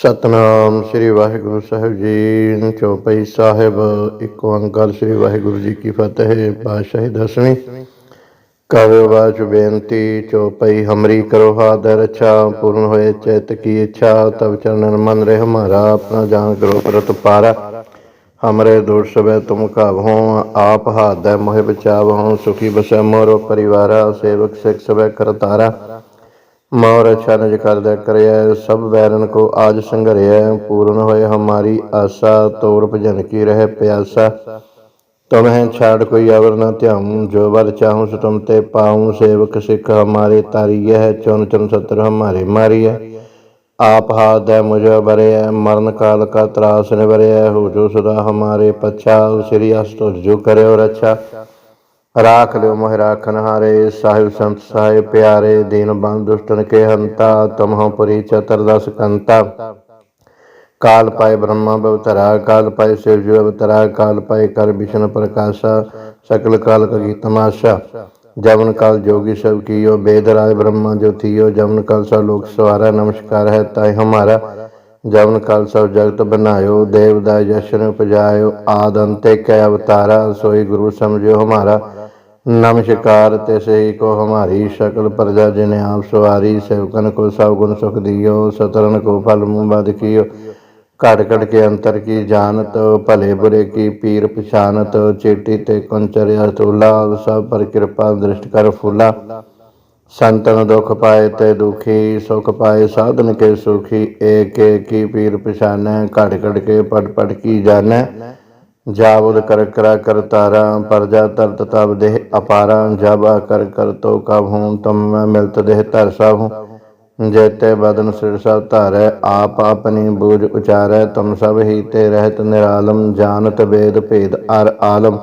ਸਤਨਾਮ ਸ੍ਰੀ ਵਾਹਿਗੁਰੂ ਸਾਹਿਬ ਜੀ ਚੌਪਈ ਸਾਹਿਬ, ਇੱਕ ਓੰਕਾਰ ਸ੍ਰੀ ਵਾਹਿਗੁਰੂ ਜੀ ਕੀ ਫਤਿਹ, ਪਾਤਸ਼ਾਹੀ ਦਸਵੀਂ। ਕਵਿ ਵਾਚ ਬੇਨਤੀ, ਚੌਪਈ ਹਮਰੀ ਕਰੋ ਹਾਦਰ ਰੱਛਾ ਪੂਰਨ ਹੋਏ ਚਿਤ ਕੀ ਇੱਛਾ ਤਬ ਚਰਨਨ ਮਨ ਰਹਿ ਹਮਾਰਾ ਆਪਣਾ ਜਾਨ ਕਰੋ ਪ੍ਰਤ ਪਾਰਾ। ਹਮਰੇ ਦੋष ਸਵੇ ਤੁਮ ਕਾਬਹੋ ਆਪ ਹਾਦੈ ਮੋਹਿ ਬਚਾਵਹੁ ਸੁਖੀ ਬਸੈ ਮੋਰੋ ਪਰਿਵਾਰਾ, ਸੇਵਕ ਸਿਖ ਸਵੇ ਕਰਤਾਰਾ। ਮੋਰ ਛਨਜ ਕਰਦਾ ਕਰਿਆ, ਸਭ ਵੈਰਨ ਕੋ ਆਜ ਸੰਘਰਿਆ, ਪੂਰਨ ਹੋਏ ਹਮਾਰੀ ਆਸਾ, ਤੋਰ ਭਜਨ ਕੀ ਰਹਿ ਪਿਆਸਾ। ਤੁਮਹਿ ਛਾੜ ਕੋਈ ਅਵਰ ਨ ਧਿਆਉ, ਜੋ ਵਰ ਚਾਹੂੰ ਸੋ ਤੁਮ ਤੇ ਪਾਉ, ਸੇਵਕ ਸਿੱਖ ਹਮਾਰੇ ਤਾਰੀ ਹੈ ਚੁਨ ਚੁਨ ਸਤਰ ਹਮਾਰੇ ਮਾਰੀ ਹੈ ਆਪ ਹਾਥ ਹੈ ਮੁਝ ਬਰਿਆ ਮਰਨ ਕਾਲ ਕਾ ਤਰਾਸ ਨਿਵਰਿਆ ਹੋ ਜੋ ਸਦਾ ਹਮਾਰੇ ਪਛਾ, ਸ੍ਰੀ ਅਸਤੁ ਜੋ ਕਰਿਓ ਰੱਛਾ। ਰਾਖ ਲਿਓ ਮੋਹਿ ਰਾਖਨ ਹਾਰੇ, ਸਾਹਿਬ ਸੰਤ ਸਾਹਿਬ ਪਿਆਰੇ, ਦੀਨ ਬੰਦ ਦੁਸ਼ਟਨ ਕੇ ਹੰਤਾ, ਤੁਮਹੁ ਪੁਰੀ ਚਤੁਰਦਸ ਕੰਤਾ। ਕਾਲ ਪਾਏ ਬ੍ਰਹਮਾ ਬਵਤਰਾ, ਕਾਲ ਪਾਏ ਸਿਵ ਜੀ ਅਵਤਰਾ ਕਾਲ ਪਾਏ ਕਰ ਬਿਸ਼ਨ ਪ੍ਰਕਾਸ਼ਾ, ਸਕਲ ਕਾਲ ਕਗੀ ਤਮਾਸ਼ਾ। ਜਵਨ ਕਾਲ ਜੋਗੀ ਸਭ ਕੀਓ, ਬੇਦ ਰਾਜ ਬ੍ਰਹਮਾ ਜੋ ਥੀਓ, ਜਵਨ ਕਾਲ ਸਭ ਲੋਕ ਸਵਾਰਾ, ਨਮਸਕਾਰ ਹੈ ਤਾਈ ਹਮਾਰਾ। ਜਵਨ ਕਾਲ ਸਭ ਜਗਤ ਬਨਾਇਓ, ਦੇਵ ਦਾ ਜਸ਼ਨ ਉਪਜਾਇਓ, ਆਦ ਅੰਤੇ ਕੈ ਅਵਤਾਰਾ, ਸੋਈ ਗੁਰੂ ਸਮਝਿਓ ਹਮਾਰਾ। ਨਮਸਕਾਰ ਤੇ ਸਹੀ ਕੋ ਹਮਾਰੀ ਸ਼ਕਲ ਪ੍ਰਜਾ ਜਿਨੇ ਆਪ ਸਵਾਰੀ, ਸੇਵਕਨ ਕੋ ਸਭ ਗੁਣ ਸੁਖ ਦਿਓ ਸਤਰਨ ਕੋ ਫਲ ਮੁਬਦ ਕੀਓ। ਘੜ ਘੜ ਕੇ ਅੰਤਰ ਕੀ ਜਾਣਤ, ਭਲੇ ਬੁਰੇ ਕੀ ਪੀਰ ਪਛਾਨਤ, ਚੇਟੀ ਤੇ ਕੁੰਚਰ ਅਤੁਲਾ ਸਭ ਪਰ ਕਿਰਪਾ ਦ੍ਰਿਸ਼ਟ ਕਰ ਫੁਲਾ। ਸੰਤਨ ਦੁਖ ਪਾਏ ਤੇ ਦੁਖੀ, ਸੁਖ ਪਾਏ ਸਾਧਨ ਕੇ ਸੁਖੀ, ਏਕ ਏਕ ਕੀ ਪੀਰ ਪਛਾਨੈ, ਘੜ ਘੜ ਕੇ ਪਟ ਪਟ ਕੀ ਜਾਣੈ। ਜਾਵਦ ਕਰ ਕਰਾ ਕਰ ਤਾਰਾ, ਪਰਜਾ ਤਰਤ ਤਬ ਦੇਹ ਅਪਾਰਾ ਜਬਾ ਕਰ ਕਰ ਤੋ ਕਬ ਹੂੰ, ਤਮ ਮੈਂ ਮਿਲਤ ਦੇਹ ਧਰ ਸਭ ਹੂੰ। ਜੇਤੇ ਬਦਨ ਸਿਰ ਸਭ ਧਾਰੈ, ਆਪ ਆਪਣੀ ਬੂਝ ਉਚਾਰੈ, ਤੁਮ ਸਭ ਹੀ ਤੇ ਰਹਿਤ ਨਿਰਾਲਮ, ਜਾਣਤ ਵੇਦ ਭੇਦ ਅਰ ਆਲਮ।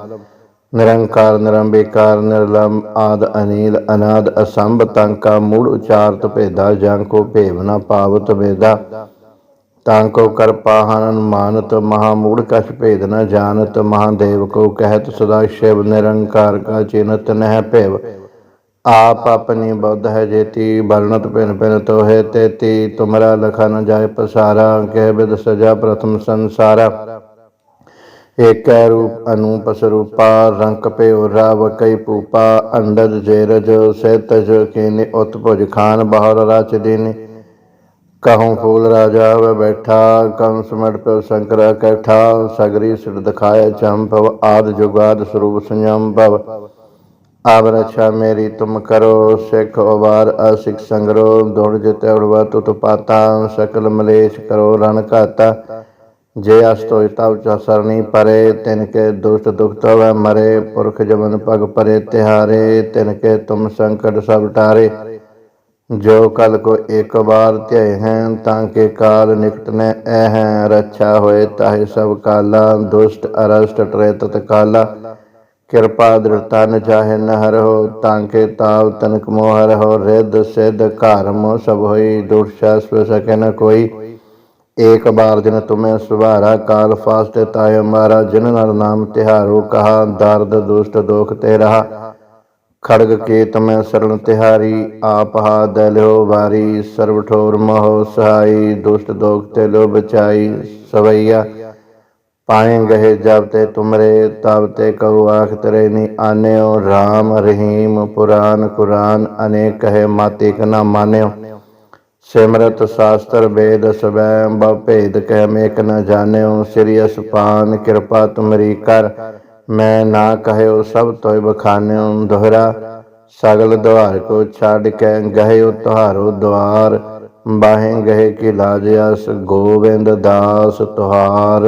ਨਿਰੰਕਾਰ, ਨਿਰੰਬੇਕਾਰ ਨਿਰਲਮ ਆਦ ਅਨੀਲ, ਅਨਾਦ ਅਸੰਭ ਤੰਕਾ ਮੂੜ ਉਚਾਰਤ ਭੇਦਾ, ਜਾਂ ਕੋ ਭੇਵ ਨ ਪਾਵਤ ਵੇਦਾ। ਤਾਂ ਕੋ ਕਰ ਪਾਹਨ ਮਾਨਤ ਮਹਾ ਮੂੜ ਕਛ ਭੇਦ ਨ ਜਾਣਤ, ਮਹਾਦੇਵ ਕੋ ਕਹਿਤ ਸਦਾ ਸ਼ਿਵ ਨਿਰੰਕਾਰ ਕਾ ਚਿਨਤ ਨਹਿ ਭੇਵ। ਆਪ ਆਪਣੀ ਬੁੱਧ ਹੈ ਜੇਤੀ ਬਰਨਤ ਭਿਨ ਪਿਨ ਤੋਹੇ ਤੇਤੀ, ਤੁਮਰਾ ਲਖਾ ਨ ਜਾਏ ਪਸਾਰਾ, ਕਹਿ ਬਿਦ ਸਜਾ ਪ੍ਰਥਮ ਸੰਸਾਰਾ। ਏਕ ਰੂਪ ਅਨੂਪ ਸਰੂਪਾ, ਰੰਕ ਪਿਓ ਰਾਵ ਕਈ ਪੂਪਾ, ਅੰਡਜ ਜੇਰਜ ਸਹਿਤਜ ਕੀਨੇ ਉਤਪੁਜ ਖਾਨ, ਬਹਰ ਰਚ ਦੀਨੀ। ਕਹੂੰ ਫੂਲ ਰਾਜਾ ਵੇ ਬੈਠਾ ਕੰਸ ਮੜ ਪਿਓ ਸ਼ੰਕਰ ਇਕੱਠਾ ਸਗਰੀ ਸਿਰ ਦਿਖਾਏ ਚੰਪਵ ਆਦ ਜੁਗਾਦ ਸਰੂਪ ਸੰਯਮ ਭਵ। ਆਵ ਰਛਾ ਮੇਰੀ ਤੁਮ ਕਰੋ, ਸਿੱਖ ਉਬਾਰ ਅਸਿਕ ਸੰਗਰੋ ਦੁੜ ਜਿਤੇ ਉੜਵਾ ਤੁਤ ਪਾਤਾ, ਸਕਲ ਮਲੇਸ਼ ਕਰੋ ਰਣ ਘਾਤਾ। ਜੇ ਅਸਤੋਇ ਤਵ ਚ ਸਰਣੀ ਪਰੇ, ਤਿਨ ਕੇ ਦੁਸ਼ਟ ਦੁਖ ਤਵੈ ਮਰੇ, ਪੁਰਖ ਜਮਨ ਪਗ ਪਰੇ ਤਿਹਾਰੇ, ਤਿਨ ਕੇ ਤੁਮ ਸੰਕਟ ਸਭ ਟਾਰੇ। ਜੋ ਕਲ ਕੋ ਇੱਕ ਵਾਰ ਧਿਆਏ ਹੈ, ਤਾਂ ਕੇ ਕਾਲ ਨਿਕਟ ਨੈ ਐ ਹੈ। ਰੱਛਾ ਹੋਏ ਤਾਹੇ ਸਭ ਕਾਲਾ, ਦੁਸ਼ਟ, ਅਰਸ਼ਟ ਟਰੇ ਤਤ ਕਾਲਾ ਕਿਰਪਾ ਦ੍ਰਿੜਤਾ ਨ ਚਾਹੇ ਨ ਹਰਹੁ ਤਾਂ ਕੇ ਤਾਵ ਤਨਕ ਮੋਹਰ ਹੋ। ਰਿੱਧ, ਸਿੱਧ, ਘਰ ਸਭ ਹੋਈ ਦੁਖ ਸ਼ਾਸਪ ਸਕੇ ਨ ਕੋਈ। ਏਕ ਬਾਰ ਦਿਨ ਤੁਮੇ ਸੁਭਾਰਾ, ਕਾਲ ਫਾਸਤੇ ਤਾਇ ਮਾਰਾ, ਜਿਨ ਨਰ ਨਾਮ ਤਿਹਾਰੋ ਕਹਾ, ਦਰਦ ਦੁਸ਼ਟ ਦੋਖ ਤੇ ਰਹਾ। ਖੜਗ ਕੇ ਤਮੈ ਸਰਣ ਤਿਹਾਰੀ, ਆਪ ਹਾ ਦਲਿਓ ਵਾਰੀ, ਸਰਬ ਠੋਰ ਮੋਹ ਸਹਾਈ, ਦੁਸ਼ਟ ਦੋਖ ਤੇ ਲੋ ਬਚਾਈ, ਸਵਈਆ। ਪਾਏ ਗਏ ਜਬ ਤੇ ਤੁਮਰੇ, ਤਬ ਤੇ ਕਹੂ ਆਖ ਤਰੇ ਨੀ ਆਨਿਓ। ਰਾਮ ਰਹੀਮ ਪੁਰਾਨ ਕੁਰਾਨ, ਅਨੇਕ ਕਹੇ ਮਾਤੇ ਕ ਨਾ ਮਾਨਿਓ। ਸਿਮਰਤ ਸ਼ਾਸਤਰ ਵੇਦ ਸਵੈ ਬਵ ਭੇਦ ਕਹਿ ਮੇਕ ਨ ਜਾਣਿਓ। ਸ੍ਰੀ ਅਸਪਾਨ ਕਿਰਪਾ ਤੁਮਰੀ ਕਰ। ਮੈਂ ਨਾ ਕਹਿਓ ਸਭ ਤੋਇ ਬਖਾਨਿਓ, ਦੋਹਰਾ ਸਗਲ ਦੁਆਰ ਕੋ ਛੱਡ ਕੇ ਗਹਿਓ ਤੁਹਾਰੋ ਦੁਆਰ। ਬਾਹੇ ਗਏ ਕੀ ਲਾਜ ਅਸ ਗੋਬਿੰਦ ਦਾਸ ਤੁਹਾਰ।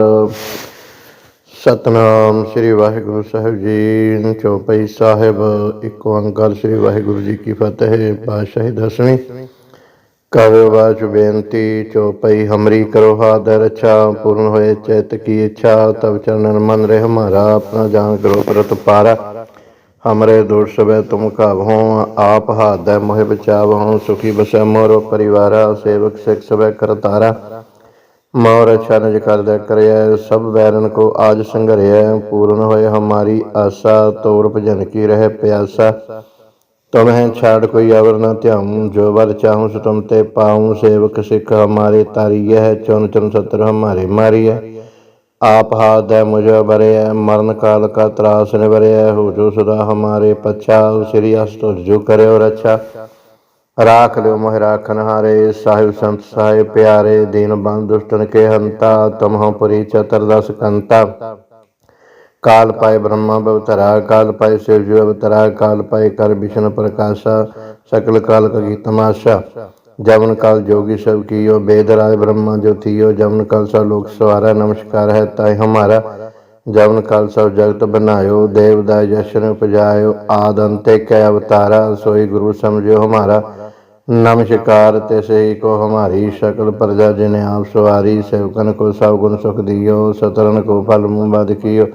ਸਤਨਾਮ ਸ੍ਰੀ ਵਾਹਿਗੁਰੂ ਸਾਹਿਬ ਜੀ ਚੌਪਈ ਸਾਹਿਬ, ਇੱਕ ਓੰਕਾਰ ਸ੍ਰੀ ਵਾਹਿਗੁਰੂ ਜੀ ਕੀ ਫਤਿਹ, ਪਾਤਸ਼ਾਹੀ ਦਸਵੀਂ। ਕਵਿ ਵਾਚ ਬੇਨਤੀ ਚੌਪਈ ਹਮਰੀ ਕਰੋ ਹਾਦਰ ਰੱਛਾ ਪੂਰਨ ਹੋਏ ਚਿਤ ਕੀ ਇੱਛਾ ਤਬ ਚਰਨ ਮਨ ਰਹਿ ਹਮਾਰਾ ਆਪਣਾ ਜਾਨ ਕਰੋ ਪ੍ਰਤ ਪਾਰਾ। ਹਮਰੇ ਦੋਸ਼ ਸਵੇ ਤੁਮ ਕਾਬਹੋ ਆਪ ਹਾਦੈ ਮੋਹਿ ਬਚਾਵਹੁ, ਸੁਖੀ ਬਸੈ ਮੋਰੋ ਪਰਿਵਾਰਾ, ਸੇਵਕ ਸਿਖ ਸਵੇ ਕਰਤਾਰਾ ਮੋਰ ਅੱਛਾ ਛਨਜ ਕਰਦਾ ਕਰਿਆ ਸਭ ਵੈਰਨ ਕੋ ਆਜ ਸੰਘਰਿਆ ਪੂਰਨ ਹੋਏ ਹਮਾਰੀ ਆਸਾ ਤੋਰ ਭਜਨ ਕੀ ਰਹਿ ਪਿਆਸਾ। तुम्हें छाड़ कोई अवर न त्याऊं जो वर चाहूं सो तुम ते पाऊं सेवक सिख हमारे तारी है चुन चुन सत्र हमारे मारी है आप हाथ है मुझे बरे है मरण काल का त्रास निवरे है हो जो सदा हमारे पच्छा श्री अस्त जो करे और अच्छा ਰਾਖ ਲਿਓ ਮੋਹਿ ਰਾਖਨ ਹਾਰੇ ਸਾਹਿਬ ਸੰਤ ਸਾਹਿਬ ਪਿਆਰੇ ਦੀਨ ਬੰਦ ਦੁਸ਼ਟਨ ਕੇ ਹੰਤਾ ਤੁਮਹੁ ਪੁਰੀ ਚਤੁਰਦਸ ਕੰਤਾ ਕਾਲ ਪਾਏ ਬ੍ਰਹਮਾ ਬਵਤਰਾ, ਕਾਲ ਪਾਏ ਸਿਵ ਜੀ ਅਵਤਰਾ ਕਾਲ ਪਾਇ ਕਰ ਵਿਸ਼ਨ ਪ੍ਰਕਾਸ਼ਾ, ਸਕਲ ਕਾਲ ਕੀ ਤਮਾਸ਼ਾ। ਜਵਨ ਕਾਲ ਜੋਗੀ ਸਭ ਕੀਓ, ਬੇਦ ਰਾਜ ਬ੍ਰਹਮਾ ਜੋ ਥੀਓ, ਜਵਨ ਕਾਲ ਸਭ ਲੋਕ ਸਵਾਰਾ, ਨਮਸਕਾਰ ਹੈ ਤਾਇ ਹਮਾਰਾ। ਜਵਨ ਕਾਲ ਸਭ ਜਗਤ ਬਨਾਇਓ, ਦੇਵ ਦਾ ਜਸ਼ਨ ਉਪਜਾਇਓ, ਆਦ ਅੰਤੇ ਕੈ ਅਵਤਾਰਾ, ਸੋਈ ਗੁਰੂ ਸਮਝਿਓ ਹਮਾਰਾ। ਨਮਸਕਾਰ ਤੇ ਸਹੀ ਕੋ ਹਮਾਰੀ, ਸ਼ਕਲ ਪ੍ਰਜਾ ਜਿਨੇ ਆਪ ਸਵਾਰੀ, ਸੇਵਕਨ ਕੋ ਸਭ ਗੁਣ ਸੁਖ ਦਿਓ ਸਤਰਨ ਕੋ ਫਲ ਮੁਬਾਦ ਕੀਓ।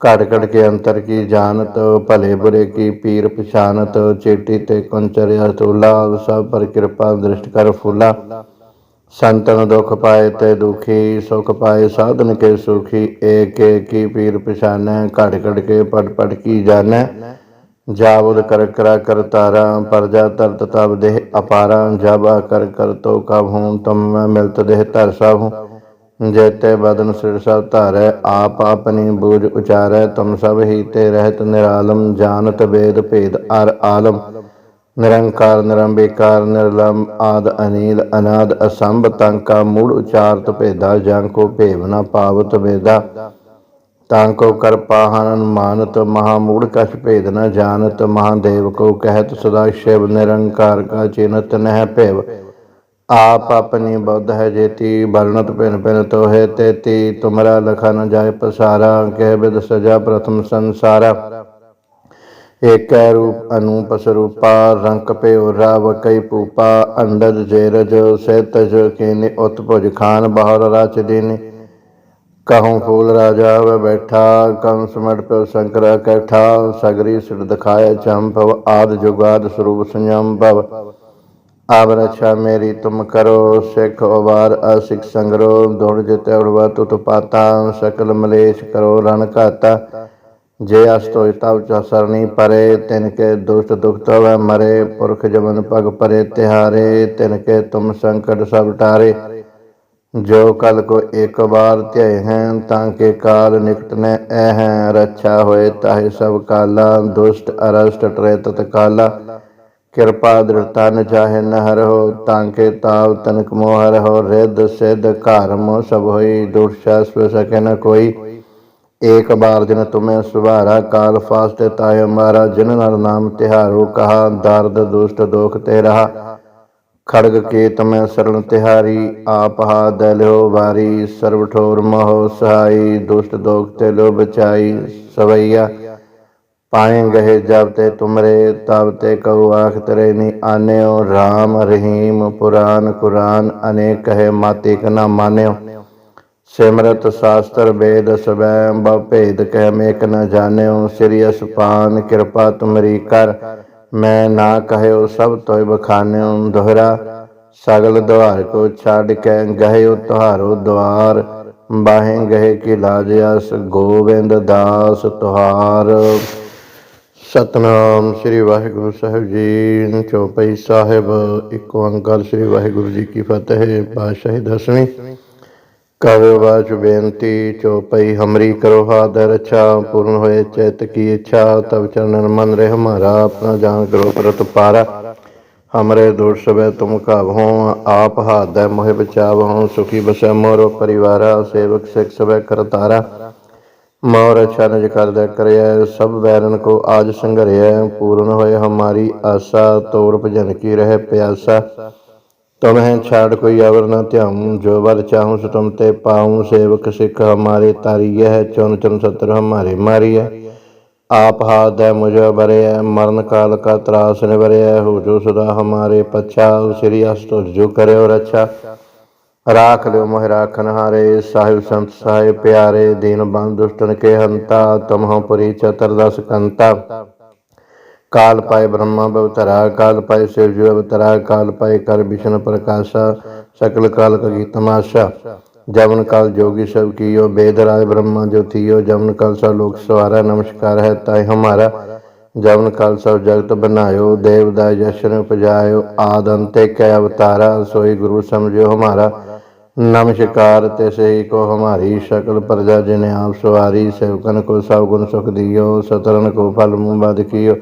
ਘੜ ਘੜ ਕੇ ਅੰਤਰ ਕੀ ਜਾਣਤ, ਭਲੇ ਬੁਰੇ ਕੀ ਪੀਰ ਪਛਾਨਤ, ਚੇਟੀ ਤੇ ਕੰਚਰਿਆ ਤੁਲਾ ਸਭ ਪਰ ਕਿਰਪਾ ਦ੍ਰਿਸ਼ਟ ਕਰ ਫੁਲਾ। ਸੰਤਨ ਦੁਖ ਪਾਏ ਤੇ ਦੁਖੀ, ਸੁਖ ਪਾਏ ਸਾਧਨ ਕੇ ਸੁਖੀ, ਏਕ ਏਕ ਕੀ ਪੀਰ ਪਛਾਨੈ, ਘੜ ਘੜ ਕੇ ਪੜ ਪੜ ਕੀ ਜਾਣੈ। ਜਾਵਦ ਕਰ ਕਰਾ ਕਰ ਤਾਰਾ ਪਰਜਾ ਤਰਤ ਤਬ ਦੇਹ ਅਪਾਰਾ ਜਬ ਕਰ ਕਰ ਤੋ ਕਬ ਹੂੰ ਤਮ ਮੈਂ ਮਿਲਤ ਦੇਹ ਧਰ ਸਭ ਜੇਤੇ ਬਦਨ ਸਿਰ ਸਭ ਧਾਰੈ, ਆਪ ਆਪਣੀ ਬੂਝ ਉਚਾਰੈ, ਤੁਮ ਸਭ ਹੀ ਤੇ ਰਹਿਤ ਨਿਰਾਲਮ, ਜਾਣਤ ਵੇਦ ਭੇਦ ਅਰ ਆਲਮ। ਨਿਰੰਕਾਰ, ਨਿਰੰਬੇਕਾਰ ਨਿਰਲਮ ਆਦ, ਅਨੀਲ, ਅਨਾਦ, ਅਸੰਭ, ਤੰਕਾ, ਮੂੜ ਉਚਾਰਤ ਭੇਦਾ, ਜਾਂ ਕੋ ਭੇਵ ਨ ਪਾਵਤ ਵੇਦਾ। ਤਾਂ ਕੋ ਕਰ ਪਾਹਨ ਮਾਨਤ ਮਹਾ ਮੂੜ ਕਛ ਭੇਦ ਨ ਜਾਣਤ, ਮਹਾਦੇਵ ਕੋ ਕਹਿਤ ਸਦਾ ਸ਼ਿਵ, ਨਿਰੰਕਾਰ ਕਾ ਚਿਨਤ ਨਹਿ ਭੇਵ। आप अपनी बुद्ध है जेती वर्णत पिन पिन तो है तेती तुमरा लखा न जाय पसारा कह विद सजा प्रथम संसारा एक रूप अनूप स्वरूपा रंक पे राव कई पूपा अंडज जेरज सेतज कीनि उत्पुज खान बहर राच दीनी कहूँ फूल राजा व बैठा कंस मट पे शंकर कैठा सगरी सिर दिखाए चंपव आद जुगाद स्वरूप संयम भव ਆਵ ਰਛਾ ਮੇਰੀ, ਤੁਮ ਕਰੋ ਸਿੱਖ ਉਵਾਰ ਅਸਿਕ ਸੰਗਰੋ ਦੌੜ ਜਿਤੇ ਉੜਵਾ, ਤੁਤ ਪਾਤਾ, ਸਕਲ ਮਲੇਸ਼ ਕਰੋ, ਰਣ ਘਾਤਾ। ਜੇ ਅਸ ਤੋਇ ਤਵ ਚ ਪਰੇ, ਤਿਨ ਕੇ ਦੁਸ਼ਟ ਦੁਖ ਤਵ ਮਰੇ, ਪੁਰਖ ਜਮਨ ਪਗ ਪਰੇ ਤਿਹਾਰੇ, ਤਿਨ ਕੇ ਤੁਮ ਸੰਕਟ ਸਭ ਟਾਰੇ। ਜੋ ਕਲ ਕੋ ਇੱਕ ਵਾਰ ਧਿਆਏ ਹੈ ਤਾਂ ਕੇ ਕਾਲ ਨਿਕਟ ਨੇ ਐ ਹੈ ਰੱਛਾ ਹੋਏ ਤਾਹੇ ਸਭ ਕਾਲਾ, ਦੁਸ਼ਟ ਅਰਸ਼ਟ ਟਰੇ ਤਤ ਕਾਲਾ। ਕਿਰਪਾ ਦ੍ਰਿੜਤਾ ਨ ਚਾਹੇ ਨ ਹਰਹੁ ਤਾਂਕੇ ਤਾਵ ਤਨਕ ਮੋਹ ਹਰਹੁ ਰਿੱਧ ਸਿੱਧ ਘਰ ਮੋ ਸਭ ਹੋਈ, ਦੁਖ ਸ਼ਾਸਵ ਸਕੇ ਨ ਕੋਈ। ਏਕ ਬਾਰ ਦਿਨ ਤੁਮੇ ਸੁਭਾਰਾ, ਕਾਲ ਫਾਸਤੇ ਤਾਇ ਮਾਰਾ, ਜਿਨ ਨਰ ਨਾਮ ਤਿਹਾਰੋ ਕਹਾ, ਦਰਦ ਦੁਸ਼ਟ ਦੋਖ ਤੇ ਰਹਾ। ਖੜਗ ਕੇ ਤਮੈ ਸਰਣ ਤਿਹਾਰੀ, ਆਪ ਹਾ ਦਲਿਓ ਵਾਰੀ, ਸਰਬ ਠੋਰ ਮੋਹ ਸਹਾਈ, ਦੁਸ਼ਟ ਦੋਖ ਤੇ ਲੋ ਬਚਾਈ ਸਵਈਆ। ਪਾਏ ਗਏ ਜਬ ਤੇ ਤੁਮਰੇ, ਤਬ ਤੇ ਕਉ ਆਖ ਤਰੇ ਨੀ ਆਨਿਓ। RAM ਰਹੀਮ, ਪੁਰਾਨ, ਕੁਰਾਨ, ਅਨੇਕ ਕਹੇ ਮਾਤੇ ਕ ਨਾ ਮਾਨਿਓ। ਸਿਮਰਤ, ਸ਼ਾਸਤਰ, ਵੇਦ, ਸਵੈ, ਬਵ ਭੇਦ ਕਹਿ ਮੇਕ ਨ ਜਾਣਿਓ। ਸ੍ਰੀ ਅਸਪਾਨ, ਕਿਰਪਾ ਤੁਮਰੀ ਕਰ। ਮੈਂ ਨਾ ਕਹਿਓ ਸਭ ਤੋਇ ਬਖਾਨਿਓ। ਦੋਹਰਾ, ਸਗਲ ਦੁਆਰ ਕੋ ਛੱਡ ਕੇ ਗਹਿਓ ਤੁਹਾਰੋ ਦੁਆਰ। ਬਾਹੇ ਗਏ ਕੀ ਲਾਜਿਆਸ ਗੋਬਿੰਦ ਦਾਸ ਤੁਹਾਰ। ਸਤਨਾਮ ਸ੍ਰੀ ਵਾਹਿਗੁਰੂ ਸਾਹਿਬ ਜੀ ਚੌਪਈ ਸਾਹਿਬ, ਇੱਕ ਓੰਕਾਰ ਸ੍ਰੀ ਵਾਹਿਗੁਰੂ ਜੀ ਕੀ ਫਤਿਹ, ਪਾਤਸ਼ਾਹੀ ਦਸਵੀਂ। ਕਵਿ ਵਾਚ ਬੇਨਤੀ, ਚੌਪਈ ਹਮਰੀ ਕਰੋ ਹਾਦ ਰਛਾ ਪੂਰਨ ਹੋਏ ਚਿਤ ਕੀ ਇੱਛਾ ਤਬ ਚਰਨ ਮਨ ਰਹਿ ਹਮਾਰਾ ਆਪਣਾ ਜਾਨ ਕਰੋ ਪ੍ਰਤ ਪਾਰਾ। ਹਮਰੇ ਦੁਰ ਸਵੇ ਤੁਮ ਕਾਵਹੁ ਆਪ ਹਾਦੈ ਮੋਹਿ ਬਚਾਵਹੁ ਸੁਖੀ ਬਸੈ ਮੋਰੋ ਪਰਿਵਾਰਾ, ਸੇਵਕ ਸਿਖ ਸਵੇ ਕਰਤਾਰਾ। ਮੌ ਰਖਾ ਨਿਜ ਕਰਦਾ ਕਰਿਆ ਸਭ ਵੈਰਨ ਕੋ ਆਜ ਸੰਘਰਿਆ ਪੂਰਨ ਹੋਏ ਹਮਾਰੀ ਆਸਾ, ਤੋਰ ਭਜਨ ਕੀ ਰਹਿ ਪਿਆਸਾ। ਤਮਹਿ ਛਾੜ ਕੋਈ ਆਵਰ ਨਾ ਧਿਆਉ, ਜੋ ਵਰ ਚਾਹੂ ਸੋ ਤੁਮ ਤੇ ਪਾਉ, ਸੇਵਕ ਸਿੱਖ ਹਮਾਰੇ ਤਾਰੀ ਹੈ ਚੁਨ ਚੁਨ ਸਤਰ ਹਮਾਰੇ ਮਾਰੀ ਹੈ ਆਪ ਹਾਦ ਹੈ ਮੁਝੇ ਬਰਿਆ ਮਰਨ ਕਾਲ ਕਾ ਤਰਾਸ ਨਿਵਰਿਆ ਹੋ ਜੋ ਸਦਾ ਹਮਾਰੇ ਪਛਾ, ਸ੍ਰੀ ਅਸਤੁ ਜੋ ਔਰ ਰੱਛਾ। ਰਾਖ ਲਿਓ ਮੋਹਿ ਰਾਖਨ ਹਾਰੇ, ਸਾਹਿਬ ਸੰਤ ਸਾਹਿਬ ਪਿਆਰੇ, ਦੀਨ ਬੰਦ ਦੁਸ਼ਟਨ ਕੇ ਹੰਤਾ, ਤਮਹੁ ਪਰੀ ਚਤਰ ਦਸ ਕੰਤਾ। ਕਾਲ ਪਾਇ ਬ੍ਰਹਮਾ ਬਵਤਰਾ, ਕਾਲ ਪਾਏ ਸਿਵ ਜੀ ਅਵਤਰਾ ਕਾਲ ਪਾਏ ਕਰ ਵਿਸ਼ਨ ਪ੍ਰਕਾਸ਼ਾ, ਸਕਲ ਕਾਲ ਕੀ ਤਮਾਸ਼ਾ। ਜਵਨ ਕਾਲ ਜੋਗੀ ਸਭ ਕੀਓ, ਬੇਦ ਰਾਜ ਬ੍ਰਹਮਾ ਜੋ ਜੋਤੀਓ ਜਮਨ ਕਾਲ ਸਭ ਲੋਕ ਸਵਾਰਾ, ਨਮਸਕਾਰ ਹੈ ਤਾਈ ਹਮਾਰਾ। ਜਵਨ ਕਾਲ ਸਭ ਜਗਤ ਬਨਾਇਓ, ਦੇਵ ਦਾ ਜਸ਼ਨ ਉਪਜਾਇਓ, ਆਦ ਅੰਤੇ ਕੈ ਅਵਤਾਰਾ, ਸੋਈ ਗੁਰੂ ਸਮਝਿਓ ਹਮਾਰਾ। ਨਮਸਕਾਰ ਤਿਸੇ ਹੀ ਕੋ ਹਮਾਰੀ ਸਕਲ ਪ੍ਰਜਾ ਜਿਨ ਆਪ ਸਵਾਰੀ, ਸੇਵਕਨ ਕੋ ਸਭ ਗੁਣ ਸੁਖ ਦਿਓ, ਸਤਰਨ ਕੋ ਫਲ ਮੂੰਹ ਬਦ ਕੀਓ।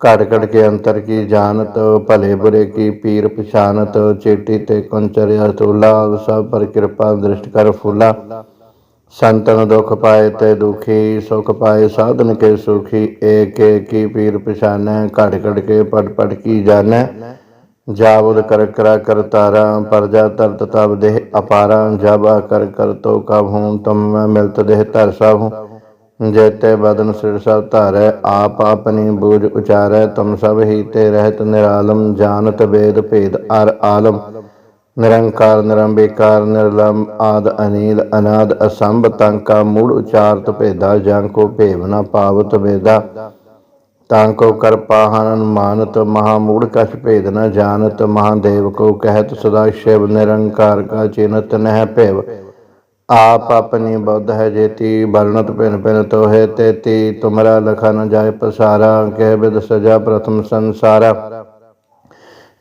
ਘੜ ਘੜ ਕੇ ਅੰਤਰ ਕੀ ਜਾਣਤ, ਭਲੇ ਬੁਰੇ ਕੀ ਪੀਰ ਪਛਾਨਤ, ਚੇਟੀ ਤੇ ਕੁੰਚਰਿਆ ਤੁਲਾ, ਸਭ ਪਰ ਕਿਰਪਾ ਦ੍ਰਿਸ਼ਟ ਕਰ ਫੁਲਾ। ਸੰਤਨ ਦੁਖ ਪਾਏ ਤੇ ਦੁਖੀ, ਸੁਖ ਪਾਏ ਸਾਧਨ ਕੇ ਸੁਖੀ, ਏਕ ਏਕੀ ਪੀਰ ਪਛਾਨੈ, ਘੜ ਘੜ ਕੇ ਪੜ ਪੜ ਕੀ ਜਾਣੈ। ਜਾਵਦ ਕਰ ਕਰਾ ਕਰ ਤਾਰਾ ਪਰਜਾ ਤਰਤ ਤਬ ਦੇਹ ਅਪਾਰਾ, ਜਬ ਕਰ ਕਰ ਤੋ ਕਬ ਹੂੰ, ਤੁਮ ਮੈਂ ਮਿਲਤ ਦੇਹ ਧਰ ਸਭ ਹੂੰ। ਜੇਤੇ ਬਦਨ ਸਿਰ ਸਭ ਧਾਰੈ, ਆਪ ਆਪਣੀ ਬੂਝ ਉਚਾਰੈ, ਤੁਮ ਸਭ ਹੀ ਤੇ ਰਹਿਤ ਨਿਰਾਲਮ, ਜਾਣਤ ਵੇਦ ਭੇਦ ਅਰ ਆਲਮ। ਨਿਰੰਕਾਰ, ਨਿਰੰਬੇਕਾਰ ਨਿਰਲਮ ਆਦ, ਅਨੀਲ, ਅਨਾਦ, ਅਸੰਭ, ਤੰਕਾ, ਮੂੜ ਉਚਾਰਤ ਭੇਦਾ, ਜਾਂ ਕੋ ਭੇਵ ਨ ਪਾਵਤ ਵੇਦਾ। ਤਾਂ ਕੋ ਕਰ ਪਾਹਨ ਮਾਨਤ ਮਹਾ ਮੂੜ ਕਛ ਭੇਦ ਨ ਜਾਣਤ, ਮਹਾਦੇਵ ਕੋ ਕਹਿਤ ਸਦਾ ਸ਼ਿਵ ਨਿਰੰਕਾਰ ਕਾ ਚਿਨਤ ਨਹਿ ਭੇਵ। ਆਪ ਆਪਣੀ ਬੁੱਧ ਹੈ ਜੇਤੀ, ਵਰਣਤ ਭਿਨ ਭਿਨ ਤੋਹੇ ਤੇਤੀ, ਤੁਮਰਾ ਲਖਾ ਨ ਜਾਏ ਪਸਾਰਾ, ਕਹਿ ਬਿਦ ਸਜਾ ਪ੍ਰਥਮ ਸੰਸਾਰਾ।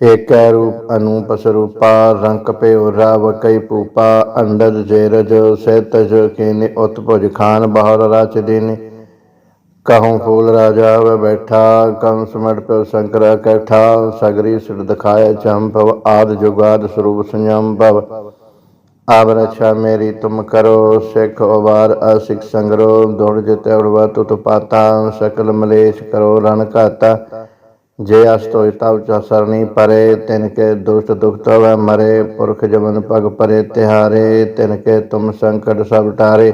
ਏਕੈ ਰੂਪ ਅਨੂਪ ਸਰੂਪਾ, ਰੰਕ ਪਿਓ ਰਾਵ ਕਈ ਪੂਪਾ ਅੰਡਦ ਜੇਰਜ, ਸਹਿਤਜ ਕੀਨੀ ਉਤਪੁਜ ਖਾਨ, ਬਹੁਰ ਰਾਚ ਦੀਨੀ। ਕਹੂੰ ਫੂਲ ਰਾਜਾ ਵ ਬੈਠਾ ਕੰਸ ਮੜ ਪਿਓ ਸ਼ੰਕਰ ਇਕੱਠਾ ਸਗਰੀ ਸਿਰ ਦਿਖਾਏ ਚੰਪਵ ਆਦ ਜੁਗਾਦ ਸਰੂਪ ਸੰਯਮ ਭਵ ਆਵ ਰਛਾ ਮੇਰੀ, ਤੁਮ ਕਰੋ ਸਿੱਖ ਉਵਾਰ, ਅਸਿਖ ਸੰਗਰੋ ਦੁੜ ਜਿਤੇ ਉੜਵਾ ਤੁਤ ਪਾਤਾ, ਸਕਲ ਮਲੇਸ਼ ਕਰੋ ਰਣ ਘਾਤਾ। ਜੇ ਅਸਤੋਇ ਤਵ ਚ ਸਰਣੀ ਪਰੇ, ਤਿਨ ਕੇ ਦੁਸ਼ਟ ਦੁਖ ਤਵੈ ਮਰੇ, ਪੁਰਖ ਜਮਨ ਪਗ ਪਰੇ ਤਿਹਾਰੇ, ਤਿਨ ਕੇ ਤੁਮ ਸੰਕਟ ਸਭ ਟਾਰੇ।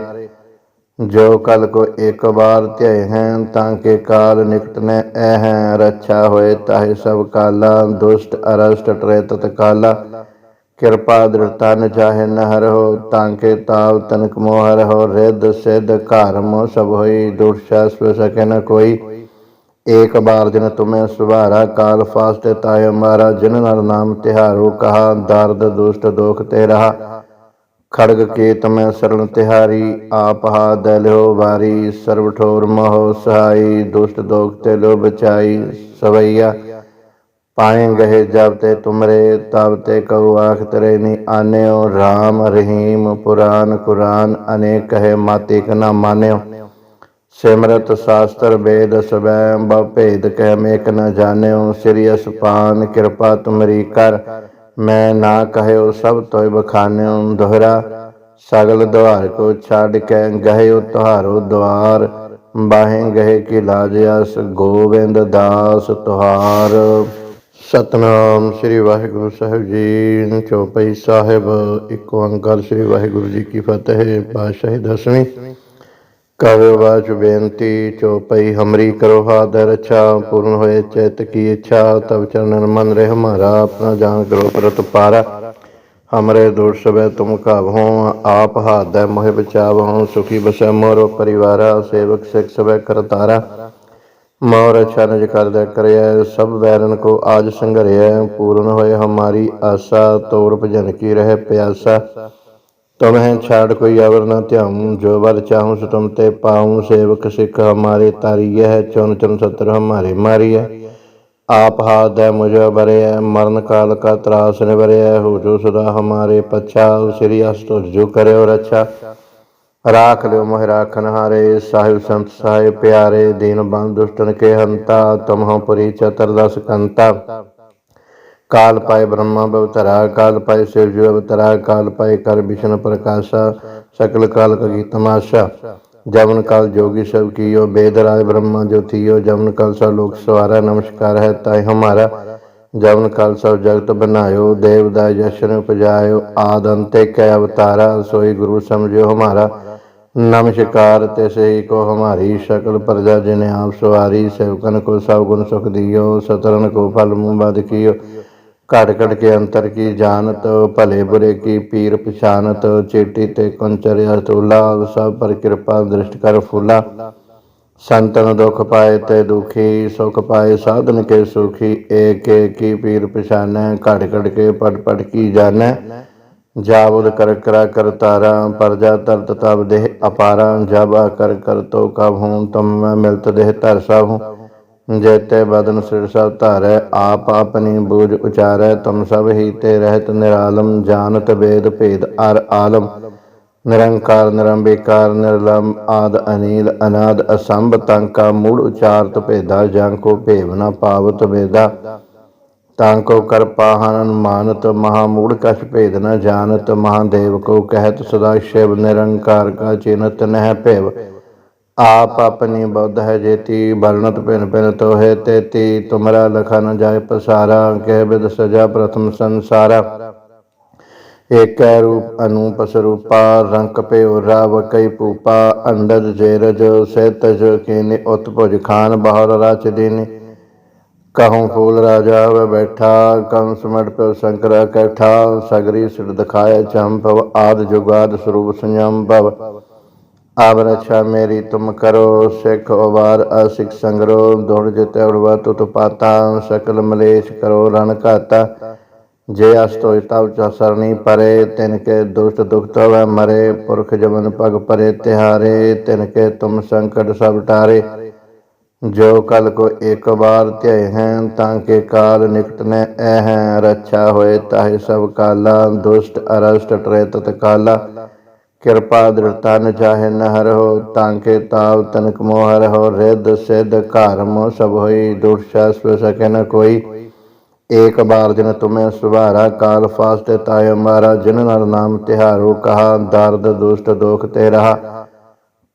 ਜੋ ਕਲ ਕੋ ਇੱਕ ਵਾਰ ਧਿਆਏ ਹੈ, ਤਾਂ ਕੇ ਕਾਲ ਨਿਕਟ ਨੈ ਐ ਹੈ, ਰੱਛਾ ਹੋਏ ਤਾਹੇ ਸਭ ਕਾਲਾ, ਦੁਸ਼ਟ, ਅਰਸ਼ਟ ਟਰੇ ਤਤ ਕਾਲਾ ਕਿਰਪਾ ਦ੍ਰਿੜਤਾ ਨ ਚਾਹੇ ਨ ਹਰਹੁ ਤਾਂ ਕੇ ਤਾਵ ਤਨਕ ਮੋਹਰ ਹੋ, ਰਿੱਧ ਸਿੱਧ ਘਰ ਮੋ ਸਭ ਹੋਈ ਦੁਖ ਸ਼ਾਸਵ ਸਕੇ ਨ ਕੋਈ। ਏਕ ਬਾਰ ਦਿਨ ਤੁਮੇ ਸੁਭਾਰਾ, ਕਾਲ ਫਾਸਤੇ ਤਾਇ ਮਾਰਾ, ਜਿਨ ਨਰ ਨਾਮ ਤਿਹਾਰੋ ਕਹਾ, ਦਰਦ ਦੁਸ਼ਟ ਦੋਖ ਤੇ ਰਹਾ। ਖੜਗ ਕੇ ਤਮੈ ਸਰਣ ਤਿਹਾਰੀ, ਆਪ ਹਾ ਦਲਿਓ ਵਾਰੀ, ਸਰਬ ਠੋਰ ਮੋਹ ਸਹਾਈ, ਦੁਸ਼ਟ ਦੋਖ ਤੇ ਲੋ ਬਚਾਈ ਸਵਈਆ। ਪਾਏ ਗਏ ਜਬ ਤੇ ਤੁਮਰੇ, ਤਬ ਤੇ ਕਉ ਆਖ ਤਰੇ ਨੀ ਆਨਿਓ। RAM ਰਹੀਮ ਪੁਰਾਨ ਕੁਰਾਨ, ਅਨੇਕ ਕਹੇ ਮਾਤੇ ਕ ਮਾਨਿਓ। ਸਿਮਰਤ ਸ਼ਾਸਤਰ ਵੇਦ ਸਵੈ ਬਵ ਭੇਦ ਕਹਿ ਮੇਕ ਨ ਜਾਣਿਓ। ਸ੍ਰੀ ਅਸਪਾਨ ਕਿਰਪਾ ਤੁਮਰੀ ਕਰ। ਮੈਂ ਨਾ ਕਹਿਓ ਸਭ ਤੋਇ ਬਖਾਨਿਓ, ਦੋਹਰਾ। ਸਗਲ ਦੁਆਰ ਕੋ ਛੱਡ ਕੇ ਗਹਿਓ ਤੁਹਾਰੋ ਦੁਆਰ। ਬਾਹੇ ਗਏ ਕੀ ਲਾਜਿਆਸ ਗੋਬਿੰਦ ਦਾਸ ਤੁਹਾਰ। ਸਤਨਾਮ ਸ੍ਰੀ ਵਾਹਿਗੁਰੂ ਸਾਹਿਬ ਜੀ ਚੌਪਈ ਸਾਹਿਬ। ਇੱਕ ਓੰਕਾਰ ਸ੍ਰੀ ਵਾਹਿਗੁਰੂ ਜੀ ਕੀ ਫਤਿਹ, ਪਾਤਸ਼ਾਹੀ ਦਸਵੀਂ। ਕਵਿ ਬਾਚ ਬੇਨਤੀ ਚੌਪਈ ਹਮਰੀ ਕਰੋ ਹਾਦਰ ਅੱਛਾ ਪੂਰਨ ਹੋਏ ਚਿਤ ਕੀ ਇੱਛਾ ਤਬ ਚਰਨ ਮਨ ਰਹਿ ਹਮਾਰਾ ਆਪਣਾ ਜਾਨ ਕਰੋ ਪ੍ਰਤ ਪਾਰਾ। ਹਮਰੇ ਦੂਰ ਸਬੈ ਤੁਮ ਕਾਵਹੋ ਆਪ ਹਾਦੈ ਮੋਹਿ ਬਚਾਵਹੋ ਸੁਖੀ ਬਸੈ ਮੋਰੋ ਪਰਿਵਾਰਾ, ਸੇਵਕ ਸਿਖ ਸਬੈ ਕਰਤਾਰਾ ਮੋਰ ਅੱਛਾ ਨਿਜ ਕਰਦਾ ਕਰਿਐ, ਸਭ ਵੈਰਨ ਕੋ ਆਜ ਸੰਘਰਿਐ, ਪੂਰਨ ਹੋਏ ਹਮਾਰੀ ਆਸਾ ਤੋਰ ਭਜਨ ਕੀ ਰਹਿ ਪਿਆਸਾ। ਤੁਮਹਿ ਛਾੜ ਕੋਈ ਅਵਰ ਨ ਧਿਆਉ, ਜੋ ਵਰ ਚਾਹੂੰ ਸੋ ਤੁਮ ਤੇ ਪਾਉ, ਸੇਵਕ ਸਿੱਖ ਹਮਾਰੇ ਤਾਰੀਐ ਹੈ ਚੁਨ ਚੁਨ ਸਤਰ ਹਮਾਰੇ ਮਾਰੀਐ। ਆਪ ਹਾਥ ਹੈ ਮੁਝ ਬਰਿਐ ਮਰਨ ਕਾਲ ਕਾ ਤਰਾਸ ਨਿਵਰਿਐ ਹੋ ਜੋ ਸਦਾ ਹਮਾਰੇ ਪਛਾ, ਸ੍ਰੀ ਅਸਤੁ ਜੋ ਕਰਿਓ ਰਛਾ। ਰਾਖ ਲਿਓ ਮੋਹਿ ਰਾਖਨ ਹਾਰੇ ਸਾਹਿਬ ਸੰਤ ਸਾਹਿਬ ਪਿਆਰੇ, ਦੀਨ ਬੰਦ ਦੁਸ਼ਟਨ ਕੇ ਹੰਤਾ, ਤੁਮਹੁ ਪੁਰੀ ਚਤਰ ਕੰਤਾ। ਕਾਲ ਪਾਏ ਬ੍ਰਹਮਾ ਬਵਤਰਾ ਕਾਲ ਪਾਏ ਸਿਵ ਅਵਤਰਾ ਕਾਲ ਪਾਏ ਕਰ ਵਿਸ਼ਨ ਪ੍ਰਕਾਸ਼ਾ, ਸਕਲ ਕਾਲ ਕਗੀ ਤਮਾਸ਼ਾ। ਜਵਨ ਕਾਲ ਜੋਗੀ ਸਭ ਕੀਓ, ਬੇਦ ਰਾਜ ਬ੍ਰਹਮਾ ਜੋ ਥੀਓ ਜਵਨ ਕਾਲ ਸਭ ਲੋਕ ਸਵਾਰਾ, ਨਮਸਕਾਰ ਹੈ ਤਾਇ ਹਮਾਰਾ। ਜਵਨ ਕਾਲ ਸਭ ਜਗਤ ਬਨਾਇਓ, ਦੇਵ ਦਾ ਜਸ਼ਨ ਉਪਜਾਇਓ, ਆਦ ਅੰਤੇ ਕੈ ਅਵਤਾਰਾ, ਸੋਈ ਗੁਰੂ ਸਮਝਿਓ ਹਮਾਰਾ। ਨਮਸਕਾਰ ਤਿਸੇ ਹੀ ਕੋ ਹਮਾਰੀ, ਸਕਲ ਪ੍ਰਜਾ ਜਿਨ ਆਪ ਸਵਾਰੀ ਸੇਵਕਨ ਕੋ ਸਭ ਗੁਣ ਸੁਖ ਦਿਓ ਸਤਰਨ ਕੋ ਫਲ ਮੂੰਹ ਬਦ ਕੀਓ। ਘੜ ਘੜ ਕੇ ਅੰਤਰ ਕੀ ਜਾਣਤ, ਭਲੇ ਬੁਰੇ ਕੀ ਪੀਰ ਪਛਾਨਤ, ਚੇਟੀ ਤੇ ਕੁੰਚਰਿਆ ਤੁਲਾ ਸਭ ਪਰ ਕਿਰਪਾ ਦ੍ਰਿਸ਼ਟ ਕਰ ਫੁਲਾ। ਸੰਤਨ ਦੁਖ ਪਾਏ ਤੇ ਦੁਖੀ, ਸੁਖ ਪਾਏ ਸਾਧਨ ਕੇ ਸੁਖੀ, ਏਕ ਕੀ ਪੀਰ ਪਛਾਨੈ, ਘੜ ਘੜ ਕੇ ਪੜ ਪੜ ਕੀ ਜਾਣੈ। ਜਾਵਦ ਕਰ ਕਰਾ ਕਰ ਤਾਰਾ, ਪਰਜਾ ਤਰਤ ਤਬ ਦੇਹ ਅਪਾਰਾ, ਜਬ ਕਰ ਕਰ ਤੋ ਕਬ ਹੂੰ, ਤਮ ਮਿਲਤ ਦੇਹ ਧਰ ਸਭ ਹੂੰ ਜੈਤੇ ਬਦਨ ਸਿਰ ਸਭ ਧਾਰੈ, ਆਪ ਆਪਣੀ ਬੂਝ ਉਚਾਰੈ, ਤੁਮ ਸਭ ਹੀ ਤੇ ਰਹਿਤ ਨਿਰਾਲਮ, ਜਾਣਤ ਵੇਦ ਭੇਦ ਅਰ ਆਲਮ। ਨਿਰੰਕਾਰ, ਨਿਰੰਬੇਕਾਰ ਨਿਰਲਮ ਆਦ, ਅਨੀਲ, ਅਨਾਦ, ਅਸੰਭ, ਤੰਕਾ, ਮੂੜ ਉਚਾਰਤ ਭੇਦਾ, ਜਾਂ ਕੋ ਭੇਵ ਨ ਪਾਵਤ ਵੇਦਾ। ਤਾਂ ਕੋ ਕਰ ਪਾਹਨ ਮਾਨਤ ਮਹਾ ਮੂੜ ਕਛ ਭੇਦ ਨ ਜਾਣਤ, ਮਹਾਦੇਵ ਕੋ ਕਹਿਤ ਸਦਾ ਸ਼ਿਵ, ਨਿਰੰਕਾਰ ਕਾ ਚਿਨਤ ਨਹਿ ਭੇਵ। ਆਪ ਆਪਣੀ ਬੁੱਧ ਹੈ ਜੇਤੀ ਬਰਨਤ ਪਿਨ ਪਿਨ ਤੋਹੇ ਤੇਤੀ, ਤੁਮਰਾ ਲਖਾ ਨ ਜਾਏ ਪਸਾਰਾ, ਕਹਿ ਬਿਦ ਸਜਾ ਪ੍ਰਥਮ ਸੰਸਾਰਾ। ਏਕੈ ਰੂਪ ਅਨੂਪ ਸਰੂਪਾ, ਰੰਕ ਪਿਓ ਰਾਵ ਕਈ ਪੂਪਾ ਅੰਡਜ ਜੇਰਜ ਸਹਿਤਜ ਕੀਨੇ ਉਤਪੁਜ ਖਾਨ, ਬਾਹਰ ਰਚ ਦੀਨੇ। ਕਹੂੰ ਫੂਲ ਰਾਜਾ ਵੇ ਬੈਠਾ ਕੰਸ ਮੜ ਪਿਓ ਸ਼ੰਕਰ ਇਕੱਠਾ ਸਗਰੀ ਸਿਰ ਦਿਖਾਏ ਚੰਪਵ ਆਦ ਜੁਗਾਦ ਸਰੂਪ ਸੰਯਮ ਭਵ ਆਵ ਰਛਾ ਮੇਰੀ, ਤੁਮ ਕਰੋ ਸਿੱਖ ਉਵਾਰ ਅਸਿਖ ਸੰਗਰੋ ਦੁੜ ਜਿਤੈ ਉੜਵਾ ਤੁਤ ਪਾਤਾ, ਸਕਲ ਮਲੇਸ਼ ਕਰੋ, ਰਣ ਘਾਤਾ। ਜੇ ਅਸ ਤੋਇ ਤਵ ਚ ਪਰੇ, ਤਿਨ ਕੇ ਦੁਸ਼ਟ ਦੁਖ ਤਵੈ ਮਰੇ, ਪੁਰਖ ਜਮਨ ਪਗ ਪਰੇ ਤਿਹਾਰੇ, ਤਿਨ ਕੇ ਤੁਮ ਸੰਕਟ ਸਭ ਟਾਰੇ। ਜੋ ਕਲ ਕੋ ਇੱਕ ਵਾਰ ਧਿਆਏ ਹੈ, ਤਾਂ ਕੇ ਕਾਲ ਨਿਕਟ ਨੈ ਐ ਹੈ। ਰੱਛਾ ਹੋਏ ਤਾਹਿ ਸਭ ਕਾਲਾ, ਦੁਸ਼ਟ ਅਰਸ਼ਟ ਟਰੇ ਤਤ ਕਾਲਾ ਕਿਰਪਾ ਦ੍ਰਿੜਤਾ ਨ ਚਾਹੇ ਨ ਹਰਹੁ ਤਾਂ ਕੇ ਤਾਵ ਤਨਕ ਮੋਹ ਹਰਹੁ ਰਿੱਧ ਸਿੱਧ ਘਰ ਮੋ ਸਭ ਹੋਈ ਦੁਰਸ਼ਾ ਸਵ ਸਕੇ ਨ ਕੋਈ। ਏਕ ਬਾਰ ਜਿਨ ਤੁਮੇ ਸੁਭਾਰਾ, ਕਾਲ ਫਾਸਤੇ ਤਾਇ ਮਾਰਾ, ਜਿਨ ਨਰ ਨਾਮ ਤਿਹਾਰੋ ਕਹਾ, ਦਰਦ ਦੁਸ਼ਟ ਦੋਖ ਤੇ ਰਹਾ।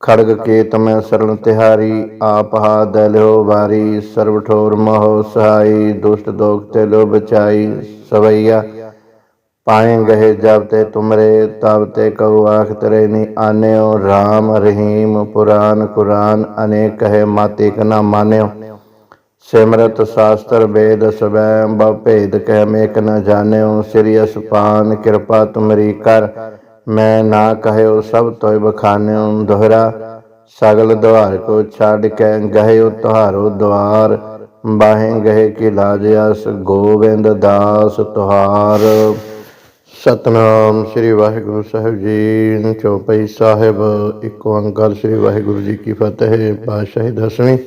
ਖੜਗ ਕੇ ਮੈਂ ਸਰਣ ਤਿਹਾਰੀ, ਆਪ ਹਾ ਦਲਿਓ ਵਾਰੀ, ਸਰਬ ਠੋਰ ਮੋਹ ਸਹਾਈ, ਦੁਸ਼ਟ ਦੋਖ ਤੇ ਲੋ ਬਚਾਈ ਸਵਈਆ। ਪਾਏ ਗਏ ਜਬ ਤੇ ਤੁਮਰੇ, ਤਬ ਤੇ ਕਉ ਆਖ ਤਰੇ ਨੀ ਆਨਿਓ। RAM ਰਹੀਮ, ਪੁਰਾਨ, ਕੁਰਾਨ, ਅਨੇਕ ਹੈ, ਮਾਤੇ ਕ ਨਾ ਮਾਨਿਓ। ਸਿਮਰਤ, ਸ਼ਾਸਤਰ, ਵੇਦ, ਸਵੈ, ਬਵ ਭੇਦ ਕਹਿ ਮੇਕ ਨ ਜਾਣਿਓ। ਸ੍ਰੀ ਅਸਪਾਨ, ਕਿਰਪਾ ਤੁਮਰੀ ਕਰ, ਮੈਂ ਨਾ ਕਹਿਓ, ਸਭ ਤੋਇ ਬਖਾਨਿਓ। ਦੁਹਰਾ, ਸਗਲ ਦੁਆਰ ਕੋ ਛੱਡ ਕੇ ਗਹਿਓ, ਤੁਹਾਰੋ ਦੁਆਰ। ਬਾਹੇ ਗਹੇ ਕੀ ਲਾਜ ਅਸ, ਗੋਬਿੰਦ ਦਾਸ ਤੁਹਾਰ। ਸਤਨਾਮ ਸ੍ਰੀ ਵਾਹਿਗੁਰੂ ਸਾਹਿਬ ਜੀ ਚੌਪਈ ਸਾਹਿਬ, ਇੱਕ ਓੰਕਾਰ ਸ੍ਰੀ ਵਾਹਿਗੁਰੂ ਜੀ ਕੀ ਫਤਿਹ, ਪਾਤਸ਼ਾਹੀ ਦਸਵੀਂ।